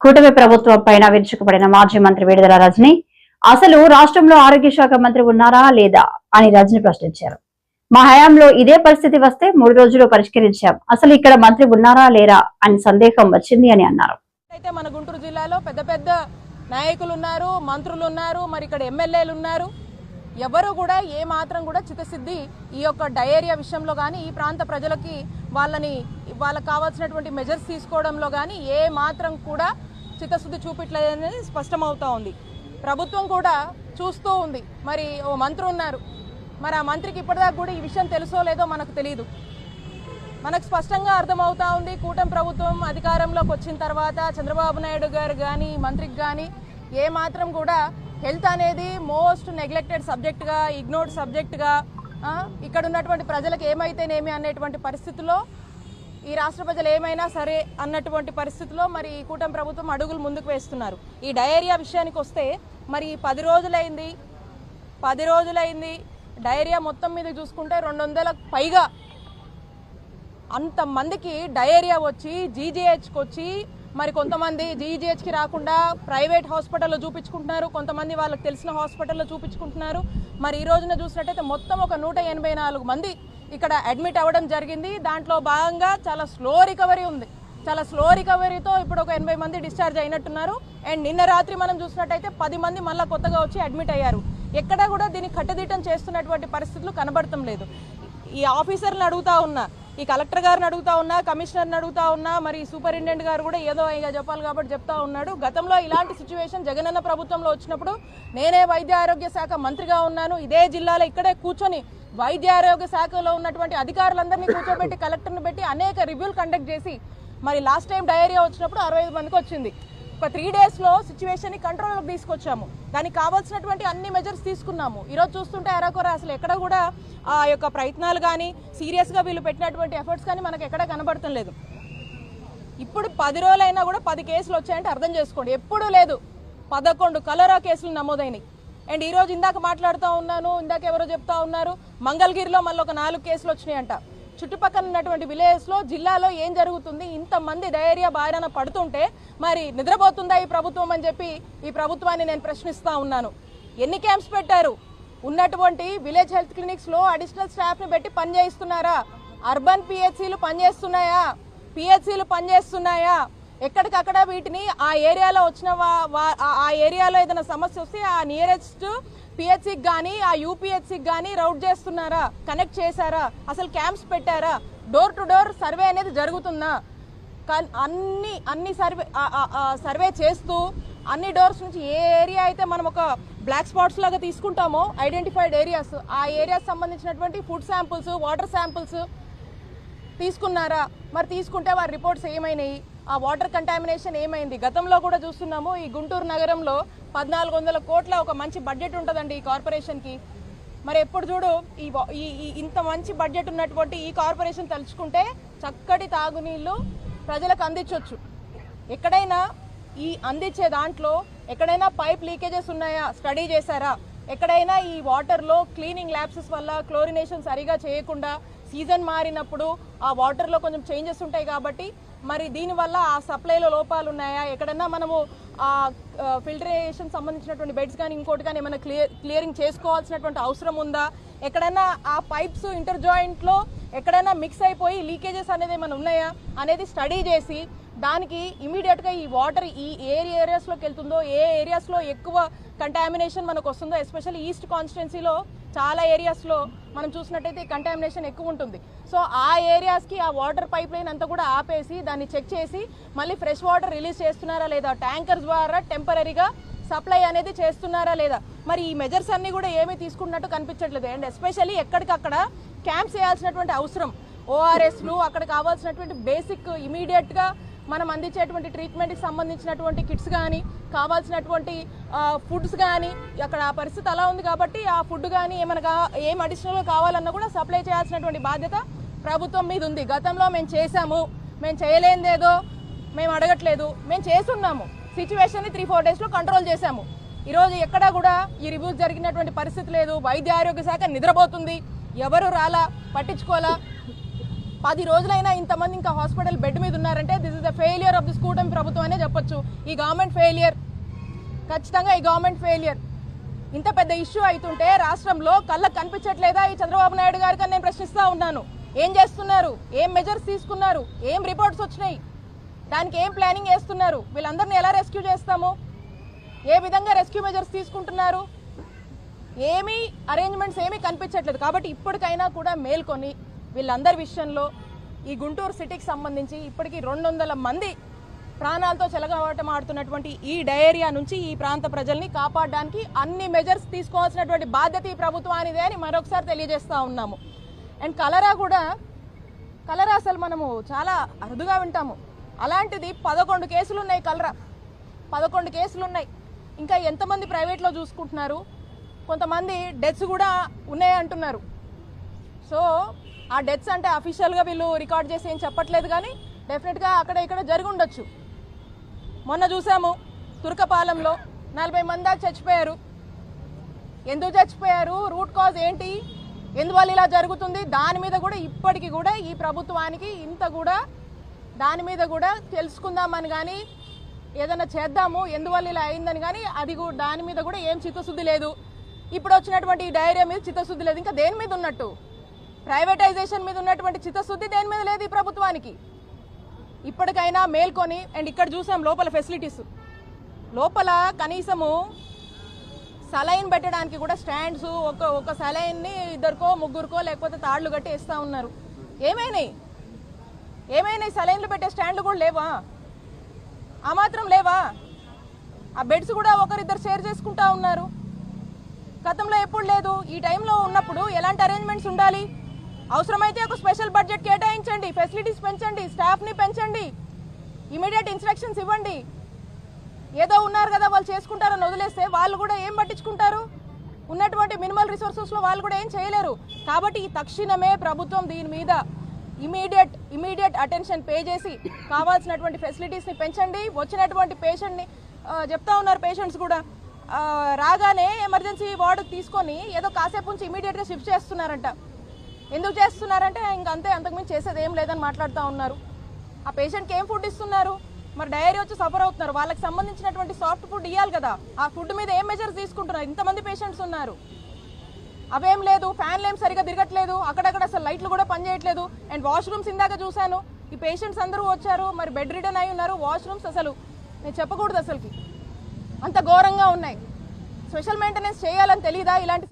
కూటమి ప్రభుత్వం పైన విరుచుకుపడిన మాజీ మంత్రి విడుదల రజని అసలు రాష్ట్రంలో ఆరోగ్య శాఖ మంత్రి ఉన్నారా లేదా అని రజని ప్రశ్నించారు. మా హయాంలో ఇదే పరిస్థితి వస్తే మూడు రోజులు పరిష్కరించాం. అసలు ఇక్కడ మంత్రి ఉన్నారా లేరా అని సందేహం వచ్చింది అని అన్నారు. అయితే మన గుంటూరు జిల్లాలో పెద్ద పెద్ద నాయకులు ఉన్నారు మంత్రులు ఉన్నారు మరి ఇక్కడ ఎమ్మెల్యేలు ఉన్నారు. ఎవరు కూడా ఏ మాత్రం కూడా చిత్తశుద్ధి ఈ యొక్క డయేరియా విషయంలో కానీ ఈ ప్రాంత ప్రజలకి వాళ్ళని వాళ్ళకి కావాల్సినటువంటి మెజర్స్ తీసుకోవడంలో కానీ ఏ మాత్రం కూడా చిత్తశుద్ధి చూపించలేదనేది స్పష్టమవుతా ఉంది. ప్రభుత్వం కూడా చూస్తూ ఉంది. మరి ఓ మంత్రి ఉన్నారు. మరి ఆ మంత్రికి ఇప్పటిదాకా కూడా ఈ విషయం తెలుసో లేదో మనకు తెలియదు మనకు స్పష్టంగా అర్థమవుతా ఉంది. కూటమి ప్రభుత్వం అధికారంలోకి వచ్చిన తర్వాత చంద్రబాబు నాయుడు గారు కానీ మంత్రికి కానీ ఏ మాత్రం కూడా హెల్త్ అనేది మోస్ట్ నెగ్లెక్టెడ్ సబ్జెక్ట్గా ఇగ్నోర్డ్ సబ్జెక్ట్గా ఇక్కడ ఉన్నటువంటి ప్రజలకు ఏమైతేనేమి అనేటువంటి పరిస్థితిలో ఈ రాష్ట్ర ప్రజలు ఏమైనా సరే అన్నటువంటి పరిస్థితిలో మరి ఈ కూటమి ప్రభుత్వం అడుగులు ముందుకు వేస్తున్నారు. ఈ డయేరియా విషయానికి వస్తే మరి పది రోజులైంది పది రోజులైంది డయేరియా మొత్తం మీద చూసుకుంటే రెండు వందలకు పైగా అంతమందికి డయేరియా వచ్చి జీజీహెచ్కి వచ్చి మరి కొంతమంది జీజీహెచ్కి రాకుండా ప్రైవేట్ హాస్పిటల్లో చూపించుకుంటున్నారు. కొంతమంది వాళ్ళకి తెలిసిన హాస్పిటల్లో చూపించుకుంటున్నారు. మరి ఈ రోజున చూసినట్టయితే మొత్తం ఒక నూట ఎనభై నాలుగు మంది ఇక్కడ అడ్మిట్ అవ్వడం జరిగింది. దాంట్లో భాగంగా చాలా స్లో రికవరీ ఉంది. చాలా స్లో రికవరీతో ఇప్పుడు ఒక ఎనభై మంది డిశ్చార్జ్ అయినట్టున్నారు. అండ్ నిన్న రాత్రి మనం చూసినట్టయితే పది మంది మళ్ళీ కొత్తగా వచ్చి అడ్మిట్ అయ్యారు. ఎక్కడా కూడా దీన్ని కట్టుదిట్టం చేస్తున్నటువంటి పరిస్థితులు కనబడటం లేదు. ఈ ఆఫీసర్లు అడుగుతా ఉన్నా ఈ కలెక్టర్ గారిని అడుగుతా ఉన్నా కమిషనర్ని అడుగుతా ఉన్నా మరి సూపరింటెండెంట్ గారు కూడా ఏదో ఇక చెప్పాలి కాబట్టి చెప్తా ఉన్నాడు. గతంలో ఇలాంటి సిచ్యువేషన్ జగనన్న ప్రభుత్వంలో వచ్చినప్పుడు నేనే వైద్య ఆరోగ్య శాఖ మంత్రిగా ఉన్నాను. ఇదే జిల్లాలో ఇక్కడే కూర్చొని వైద్య ఆరోగ్య శాఖలో ఉన్నటువంటి అధికారులందరినీ కూర్చోబెట్టి కలెక్టర్ని పెట్టి అనేక రివ్యూలు కండక్ట్ చేసి మరి లాస్ట్ టైం డయేరియా వచ్చినప్పుడు అరవై ఐదు మందికి వచ్చింది. ఒక త్రీ డేస్లో సిచ్యువేషన్ని కంట్రోల్లోకి తీసుకొచ్చాము. దానికి కావాల్సినటువంటి అన్ని మెజర్స్ తీసుకున్నాము. ఈరోజు చూస్తుంటే ఎరాకొర అసలు ఎక్కడ కూడా ఆ యొక్క ప్రయత్నాలు కానీ సీరియస్గా వీళ్ళు పెట్టినటువంటి ఎఫర్ట్స్ కానీ మనకు ఎక్కడ కనబడటం లేదు. ఇప్పుడు పది రోజులైనా కూడా పది కేసులు వచ్చాయంటే అర్థం చేసుకోండి. ఎప్పుడూ లేదు. పదకొండు కలరా కేసులు నమోదైనాయి. అండ్ ఈరోజు ఇందాక మాట్లాడుతూ ఉన్నాను ఇందాక ఎవరో చెప్తా ఉన్నారు మంగళగిరిలో మళ్ళీ ఒక నాలుగు కేసులు వచ్చినాయంట. చుట్టుపక్కల ఉన్నటువంటి విలేజ్లో జిల్లాలో ఏం జరుగుతుంది? ఇంతమంది డయేరియా బారిన పడుతుంటే మరి నిద్రపోతుందా ఈ ప్రభుత్వం అని చెప్పి ఈ ప్రభుత్వాన్ని నేను ప్రశ్నిస్తా ఉన్నాను. ఎన్ని క్యాంప్స్ పెట్టారు? ఉన్నటువంటి విలేజ్ హెల్త్ క్లినిక్స్లో అడిషనల్ స్టాఫ్ని పెట్టి పనిచేయిస్తున్నారా? అర్బన్ పిహెచ్సిలు పనిచేస్తున్నాయా? పిహెచ్సిలు పనిచేస్తున్నాయా? ఎక్కడికక్కడ వీటిని ఆ ఏరియాలో వచ్చిన వా- ఆ- ఆ ఏరియాలో ఏదైనా సమస్య వస్తే ఆ నియరెస్ట్ పిహెచ్సికి కానీ ఆ యూపీహెచ్సికి కానీ రౌట్ చేస్తున్నారా? కనెక్ట్ చేశారా? అసలు క్యాంప్స్ పెట్టారా? డోర్ టు డోర్ సర్వే అనేది జరుగుతుందా? అన్ని అన్ని సర్వే సర్వే చేస్తూ అన్ని డోర్స్ నుంచి ఏ ఏరియా అయితే మనం ఒక బ్లాక్ స్పాట్స్ లాగా తీసుకుంటామో ఐడెంటిఫైడ్ ఏరియాస్ ఆ ఏరియాస్ సంబంధించినటువంటి ఫుడ్ శాంపుల్స్ వాటర్ శాంపుల్స్ తీసుకున్నారా? మరి తీసుకుంటే వారి రిపోర్ట్స్ ఏమైనాయి? ఆ వాటర్ కంటామినేషన్ ఏమైంది? గతంలో కూడా చూస్తున్నాము ఈ గుంటూరు నగరంలో పద్నాలుగు వందల కోట్ల ఒక మంచి బడ్జెట్ ఉంటుందండి ఈ కార్పొరేషన్కి మరి ఎప్పుడు చూడు ఈ ఈ ఇంత మంచి బడ్జెట్ ఉన్నటువంటి ఈ కార్పొరేషన్ తలుచుకుంటే చక్కటి తాగునీళ్ళు ప్రజలకు అందించవచ్చు ఎక్కడైనా ఈ అందించే దాంట్లో ఎక్కడైనా పైప్ లీకేజెస్ ఉన్నాయా? స్టడీ చేశారా? ఎక్కడైనా ఈ వాటర్లో క్లీనింగ్ ల్యాబ్సెస్ వల్ల క్లోరినేషన్ సరిగా చేయకుండా సీజన్ మారినప్పుడు ఆ వాటర్లో కొంచెం చేంజెస్ ఉంటాయి కాబట్టి మరి దీనివల్ల ఆ సప్లైలో లోపాలు ఉన్నాయా? ఎక్కడైనా మనము ఆ ఫిల్టరేషన్ సంబంధించినటువంటి బెడ్స్ కానీ ఇంకోటి కానీ ఏమైనా క్లియర్ క్లియరింగ్ చేసుకోవాల్సినటువంటి అవసరం ఉందా? ఎక్కడైనా ఆ పైప్స్ ఇంటర్ జాయింట్లో ఎక్కడైనా మిక్స్ అయిపోయి లీకేజెస్ అనేది ఏమైనా ఉన్నాయా? అనేది స్టడీ చేసి దానికి ఇమీడియట్గా ఈ వాటర్ ఈ ఏ ఏరియాస్లోకి వెళ్తుందో ఏ ఏరియాస్లో ఎక్కువ కంటామినేషన్ మనకు వస్తుందో ఎస్పెషల్లీ ఈస్ట్ కాన్స్టిట్యున్సీలో చాలా ఏరియాస్లో మనం చూసినట్టయితే కంటామినేషన్ ఎక్కువ ఉంటుంది. సో ఆ ఏరియాస్కి ఆ వాటర్ పైప్ లైన్ అంతా కూడా ఆపేసి దాన్ని చెక్ చేసి మళ్ళీ ఫ్రెష్ వాటర్ రిలీజ్ చేస్తున్నారా లేదా ట్యాంకర్ ద్వారా టెంపరీగా సప్లై అనేది చేస్తున్నారా లేదా? మరి ఈ మెజర్స్ అన్నీ కూడా ఏమీ తీసుకున్నట్టు కనిపించట్లేదు. అండ్ ఎస్పెషల్లీ ఎక్కడికక్కడ క్యాంప్స్ చేయాల్సినటువంటి అవసరం. ఓఆర్ఎస్లు అక్కడ కావాల్సినటువంటి బేసిక్ ఇమీడియట్గా మనం అందించేటువంటి ట్రీట్మెంట్కి సంబంధించినటువంటి కిట్స్ కానీ కావాల్సినటువంటి ఫుడ్స్ కానీ అక్కడ పరిస్థితి అలా ఉంది కాబట్టి ఆ ఫుడ్ కానీ ఏమైనా ఏం అడిషనల్గా కావాలన్నా కూడా సప్లై చేయాల్సినటువంటి బాధ్యత ప్రభుత్వం మీద ఉంది. గతంలో మేము చేశాము. మేము చేయలేనిదేదో మేము అడగట్లేదు. మేము చేస్తున్నాము. సిచ్యువేషన్ని త్రీ ఫోర్ డేస్లో కంట్రోల్ చేశాము. ఈరోజు ఎక్కడా కూడా ఈ రివ్యూస్ జరిగినటువంటి పరిస్థితి లేదు. వైద్య ఆరోగ్య శాఖ నిద్రపోతుంది. ఎవరు రాలా? పట్టించుకోలా పది రోజులైనా ఇంతమంది ఇంకా హాస్పిటల్ బెడ్ మీద ఉన్నారంటే this is the failure of this కూటమి ప్రభుత్వం అనే చెప్పొచ్చు. ఈ గవర్నమెంట్ ఫెయిలియర్ ఖచ్చితంగా ఈ గవర్నమెంట్ ఫెయిలియర్ ఇంత పెద్ద ఇష్యూ అవుతుంటే రాష్ట్రంలో కళ్ళకు కనిపించట్లేదా ఈ చంద్రబాబు నాయుడు గారికి నేను ప్రశ్నిస్తా ఉన్నాను. ఏం చేస్తున్నారు? ఏం మెజర్స్ తీసుకున్నారు? ఏం రిపోర్ట్స్ వచ్చినాయి? దానికి ఏం ప్లానింగ్ వేస్తున్నారు వీళ్ళందరినీ ఎలా రెస్క్యూ చేస్తాము? ఏ విధంగా రెస్క్యూ మెజర్స్ తీసుకుంటున్నారు? ఏమీ అరేంజ్మెంట్స్ ఏమీ కనిపించట్లేదు. కాబట్టి ఇప్పటికైనా కూడా మేల్కొని వీళ్ళందరి విషయంలో ఈ గుంటూరు సిటీకి సంబంధించి ఇప్పటికీ రెండు వందల మంది ప్రాణాలతో చెలగవటం ఆడుతున్నటువంటి ఈ డయేరియా నుంచి ఈ ప్రాంత ప్రజల్ని కాపాడడానికి అన్ని మెజర్స్ తీసుకోవాల్సినటువంటి బాధ్యత ఈ ప్రభుత్వానిదే అని మరొకసారి తెలియజేస్తూ ఉన్నాము. అండ్ కలరా కూడా కలరా అసలు మనము చాలా అరుదుగా వింటాము. అలాంటిది పదకొండు కేసులు ఉన్నాయి కలరా. పదకొండు కేసులు ఉన్నాయి ఇంకా ఎంతమంది ప్రైవేట్లో చూసుకుంటున్నారు? కొంతమంది డెత్స్ కూడా ఉన్నాయి అంటున్నారు సో ఆ డెత్స్ అంటే అఫీషియల్గా వీళ్ళు రికార్డ్ చేసి ఏం చెప్పట్లేదు కానీ డెఫినెట్గా అక్కడ ఇక్కడ జరిగి ఉండొచ్చు. మొన్న చూసాము తుర్కపాలెంలో నలభై మంది దాకా చచ్చిపోయారు. ఎందుకు చచ్చిపోయారు? రూట్ కాజ్ ఏంటి? ఎందువల్ల ఇలా జరుగుతుంది? దాని మీద కూడా ఇప్పటికీ కూడా ఈ ప్రభుత్వానికి ఇంత కూడా దాని మీద కూడా తెలుసుకుందామని కానీ ఏదైనా చేద్దాము ఎందువల్ల ఇలా అయిందని కానీ అది కూడా దాని మీద కూడా ఏం చిత్తశుద్ధి లేదు. ఇప్పుడు వచ్చినటువంటి ఈ డైరియా మీద చిత్తశుద్ధి లేదు. ఇంకా దేని మీద ఉన్నట్టు? ప్రైవేటైజేషన్ మీద ఉన్నటువంటి చిత్తశుద్ధి దేని మీద లేదు ఈ ప్రభుత్వానికి. ఇప్పటికైనా మేల్కొని అండ్ ఇక్కడ చూసాం లోపల ఫెసిలిటీస్. లోపల కనీసము సలైన్ పెట్టడానికి కూడా స్టాండ్స్ ఒక ఒక సలైన్ని ఇద్దరికో ముగ్గురికో లేకపోతే తాళ్ళు కట్టి ఇస్తా ఉన్నారు. ఏమైనాయి? ఏమైనాయి? సలైన్లు పెట్టే స్టాండ్లు కూడా లేవా? ఆ మాత్రం లేవా? ఆ బెడ్స్ కూడా ఒకరిద్దరు షేర్ చేసుకుంటా ఉన్నారు. గతంలో ఎప్పుడు లేదు. ఈ టైంలో ఉన్నప్పుడు ఎలాంటి అరేంజ్మెంట్స్ ఉండాలి? అవసరమైతే ఒక స్పెషల్ బడ్జెట్ కేటాయించండి ఫెసిలిటీస్ పెంచండి స్టాఫ్ని పెంచండి ఇమీడియట్ ఇన్స్ట్రక్షన్స్ ఇవ్వండి. ఏదో ఉన్నారు కదా వాళ్ళు చేసుకుంటారని వదిలేస్తే వాళ్ళు కూడా ఏం పట్టించుకుంటారు? ఉన్నటువంటి మినిమల్ రిసోర్సెస్లో వాళ్ళు కూడా ఏం చేయలేరు. కాబట్టి ఈ తక్షణమే ప్రభుత్వం దీని మీద ఇమీడియట్ ఇమీడియట్ అటెన్షన్ పే చేసి కావాల్సినటువంటి ఫెసిలిటీస్ని పెంచండి. వచ్చినటువంటి పేషెంట్ని చెప్తా ఉన్నారు పేషెంట్స్ కూడా. రాగానే ఎమర్జెన్సీ వార్డుకి తీసుకొని ఏదో కాసేపు నుంచి ఇమీడియట్గా షిఫ్ట్ చేస్తున్నారంట. ఎందుకు చేస్తున్నారంటే ఇంక అంతే అంతకుమించి చేసేది ఏం లేదని మాట్లాడుతూ ఉన్నారు. ఆ పేషెంట్కి ఏం ఫుడ్ ఇస్తున్నారు? మరి డైరీ వచ్చి సఫర్ అవుతున్నారు. వాళ్ళకి సంబంధించినటువంటి సాఫ్ట్ ఫుడ్ ఇవ్వాలి కదా. ఆ ఫుడ్ మీద ఏం మెజర్స్ తీసుకుంటున్నారు? ఇంతమంది పేషెంట్స్ ఉన్నారు. అవేం లేదు ఫ్యాన్లు ఏం సరిగా తిరగట్లేదు. అక్కడక్కడ అసలు లైట్లు కూడా పనిచేయట్లేదు అండ్ వాష్రూమ్స్ ఇందాక చూశాను. ఈ పేషెంట్స్ అందరూ వచ్చారు. మరి బెడ్ రిటర్న్ అయి ఉన్నారు. వాష్రూమ్స్ అసలు నేను చెప్పకూడదు అసలుకి. అంత ఘోరంగా ఉన్నాయి. స్పెషల్ మెయింటెనెన్స్ చేయాలని తెలియదా ఇలాంటి